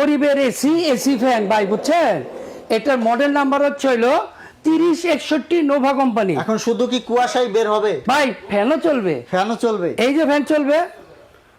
গরিবের AC AC fan ভাই বুঝছেন? এটার মডেল নাম্বার হচ্ছে হইল তিরিশ একষট্টি নোভা কোম্পানি এখন শুধু কি কুয়াশাই বের হবে? ভাই ফ্যানও চলবে। ফ্যানও চলবে। এই যে ফ্যান চলবে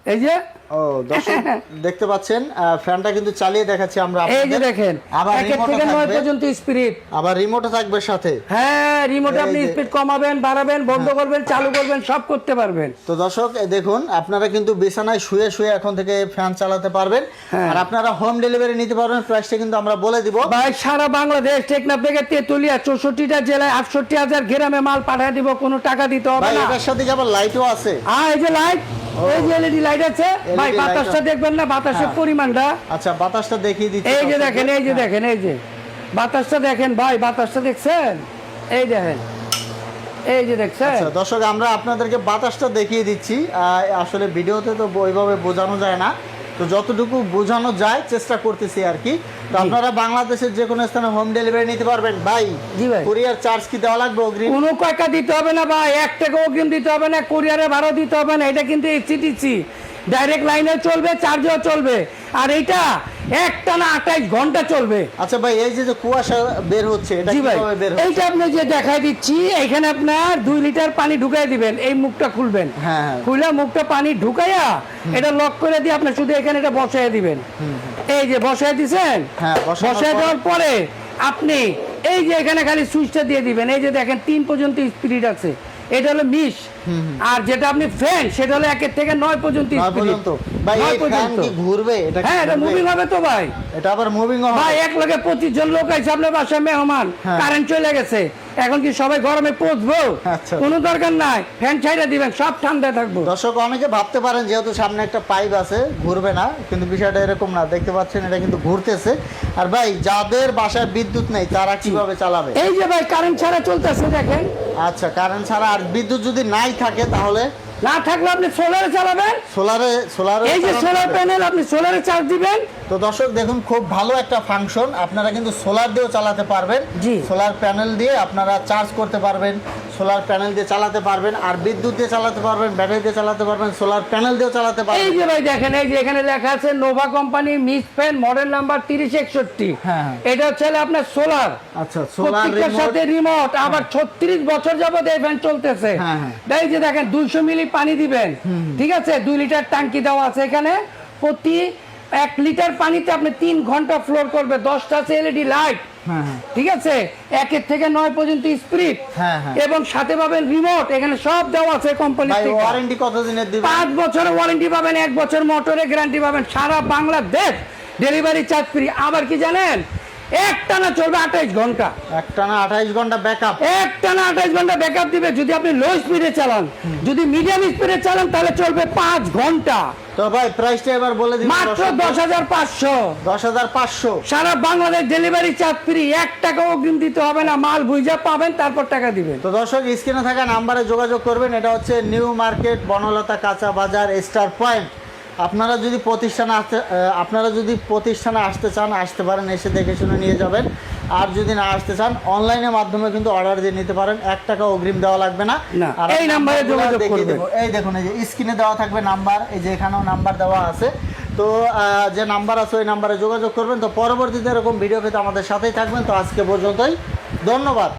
এই যে ও দর্শক দেখতে পাচ্ছেন ফ্যানটা কিন্তু চালিয়ে দেখাচ্ছি আমরা এই যে দেখেন আবার থেকে নয় পর্যন্ত স্পিরিট আবার রিমোটও থাকবে সাথে। হ্যাঁ রিমোটে আপনি হ্যাঁ। স্পিড কমাবেন বাড়াবেন বন্ধ করবেন চালু করবেন সব করতে পারবেন। তো দর্শক দেখুন আপনারা কিন্তু বিছানায় শুয়ে শুয়ে এখন থেকে ফ্যান চালাতে পারবেন। হ্যাঁ। আর আপনারা হোম ডেলিভারি নিতে পারবেন প্রাইসটা কিন্তু আমরা বলে দিব। ভাই সারা বাংলাদেশ টেকনাফ থেকে তেতুলিয়া চৌষট্টিটা জেলায় আটষট্টি হাজার গ্রামে মাল পাঠিয়ে দিব কোনো টাকা দিতে হবে না। এটার সাথে কি আবার লাইটও আছে? আর এই যে লাইট এই যে এলইডি লাইট আছে ভাই বাতাসটা দেখবেন না বাতাসের হ্যাঁ। পরিমাণটা। আচ্ছা বাতাসটা দেখিয়ে দিচ্ছি এই যে দেখেন এই যে হ্যাঁ। দেখেন এই যে। বাতাসটা দেখেন ভাই বাতাসটা দেখছেন? এই দেখেন। এই যে দেখছেন? আচ্ছা দর্শক আমরা আপনাদেরকে বাতাসটা দেখিয়ে দিচ্ছি। আসলে ভিডিওতে তো ওইভাবে বোঝানো যায় না। তো যতটুকু বোঝানো যায় চেষ্টা করতেছি আর কি। তো আপনারা বাংলাদেশের যে কোনো স্থানে হোম ডেলিভারি নিতে পারবেন। ভাই জি ভাই। কুরিয়ার চার্জ কি দেওয়া লাগবে অগ্রিম? কোনো টাকা দিতে হবে না ভাই? এক টাকা অগ্রিম দিতে হবে না কুরিয়ারে ভাড়া দিতে হবে না। এটা কিন্তু এসিটিসি ডাইরেক্ট লাইনে চলবে চার্জও চলবে। আর এটা একটা না আঠাইশ ঘণ্টা চলবে। আচ্ছা ভাই এই যে কুয়াশা বের হচ্ছে এটা কীভাবে বের হচ্ছে? এইটা আপনি যে দেখাই দিচ্ছি এখানে আপনার দুই লিটার পানি ঢুকাই দিবেন এই মুখটা খুলবেন। হ্যাঁ, হ্যাঁ। খুলে মুখটা পানি ঢুকাইয়া এটা লক করে দিয়ে আপনি শুধু এখানে এটা বসাই দিবেন। এই যে বসাই দিছেন? হ্যাঁ, বসাই দেওয়ার পরে আপনি এই যে এখানে খালি সুইচটা দিয়ে দিবেন এই যে দেখেন তিন পর্যন্ত স্পিরিট আছে এটা হলো মিস আর যেটা আপনি ফ্যান সেটা হলো একের থেকে নয় পর্যন্ত পর্যন্ত। ভাই এই ফ্যান কি ঘুরবে? এটা হ্যাঁ এটা মুভিং হবে তো ভাই। এটা আবার মুভিং ভাই এক লগে পঁচিশ জন লোক আছে আপনার বাসায় মেহমান হ্যাঁ। কারেন্ট চলে গেছে। এখন কি সবাই গরমে পচবো আচ্ছা। কোনো দরকার নাই। ফ্যান ছাইড়া দিবেন সব ঠান্ডায় থাকব। দর্শক অনেকে ভাবতে পারেন যেহেতু সামনে একটা পাইপ আছে ঘুরবে না কিন্তু বিষয়টা এরকম না। দেখতে পাচ্ছেন এটা কিন্তু ঘুরতেছে। আর ভাই যাদের বাসায় বিদ্যুৎ নেই তারা কীভাবে চালাবে? এই যে ভাই কারেন্ট ছাড়া চলতেছে দেখেন। আচ্ছা কারেন্ট ছাড়া আর বিদ্যুৎ যদি নাই থাকে তাহলে না থাকলে আপনি সোলারে চালাবেন। সোলারে সোলারে এই যে সোলার প্যানেল আপনি সোলারে চার্জ দিবেন। তো দর্শক দেখুন খুব ভালো একটা ফাংশন। আপনারা কিন্তু সোলার দিয়েও চালাতে পারবেন। সোলার প্যানেল দিয়ে আপনারা চার্জ করতে পারবেন। সোলার প্যানেল দিয়ে চালাতে পারবেন। আর বিদ্যুৎ দিয়ে চালাতে পারবেন ব্যাটারি দিয়ে চালাতে পারবেন সোলার প্যানেল দিয়েও চালাতে এই যে ভাই দেখেন এই যে এখানে লেখা আছে Nova company mist fan model number তিরিশ একষট্টি। হ্যাঁ, হ্যাঁ। এটা হচ্ছে আপনার সোলার। আচ্ছা সোলার সাথে রিমোট আবার ছত্রিশ বছর যাবত এই ফ্যান চলতেছে। হ্যাঁ, হ্যাঁ। এই যে দেখেন দুইশো মিলি পানি দিবেন। ঠিক আছে? দুই লিটার ট্যাঙ্কি দেওয়া আছে এখানে। প্রতি এক লিটার পানিতে আপনি তিন ঘণ্টা ফ্লোর করবে। দশটা আছে এলইডি লাইট হ্যাঁ হ্যাঁ। ঠিক আছে? একের থেকে নয় পর্যন্ত স্পিড হ্যাঁ। এবং সাথে পাবেন রিমোট এখানে সব দেওয়া আছে কোম্পানি ওয়ারেন্টি কতদিনের দিবেন? পাঁচ বছরের ওয়ারেন্টি পাবেন এক বছর মোটরে গ্যারান্টি পাবেন। সারা বাংলাদেশ ডেলিভারি চার্জ ফ্রি আবার কি জানেন? একটানা চলবে আঠাইশ ঘণ্টা। একটানা আঠাইশ ঘণ্টা ব্যাকআপ একটানা আঠাইশ ঘণ্টা ব্যাকআপ দিবে যদি আপনি লো স্পিডে চালান। যদি মিডিয়াম স্পিডে চালান তাহলে চলবে পাঁচ ঘণ্টা। তো ভাই প্রাইসটা এবার বলে দিন মাত্র দশ হাজার। পাঁচশো। দশ হাজার পাঁচশো। সারা বাংলাদেশ ডেলিভারি চার্জ ফ্রি এক টাকা অগ্রিম দিতে হবে না মাল বুঝা পাবেন তারপর টাকা দিবেন। তো দর্শক স্ক্রিনে থাকা নাম্বারে যোগাযোগ করবেন এটা হচ্ছে নিউ মার্কেট বনলতা কাঁচা বাজার স্টার পয়েন্ট আপনারা যদি প্রতিষ্ঠানে আসতে আপনারা যদি প্রতিষ্ঠানে আসতে চান আসতে পারেন এসে দেখে শুনে নিয়ে যাবেন। আর যদি না আসতে চান অনলাইনের মাধ্যমে কিন্তু অর্ডার দিয়ে নিতে পারেন। এক টাকা অগ্রিম দেওয়া লাগবে না। আর এই নাম্বারে যোগাযোগ করবেন। দেবো। এই দেখুন এই যে স্ক্রিনে দেওয়া থাকবে নাম্বার এই যে এখানেও নাম্বার দেওয়া আছে। তো যে নাম্বার আছে ওই নাম্বারে যোগাযোগ করবেন। তো পরবর্তীতে এরকম ভিডিও পেতে আমাদের সাথেই থাকবেন। তো আজকে পর্যন্তই। ধন্যবাদ।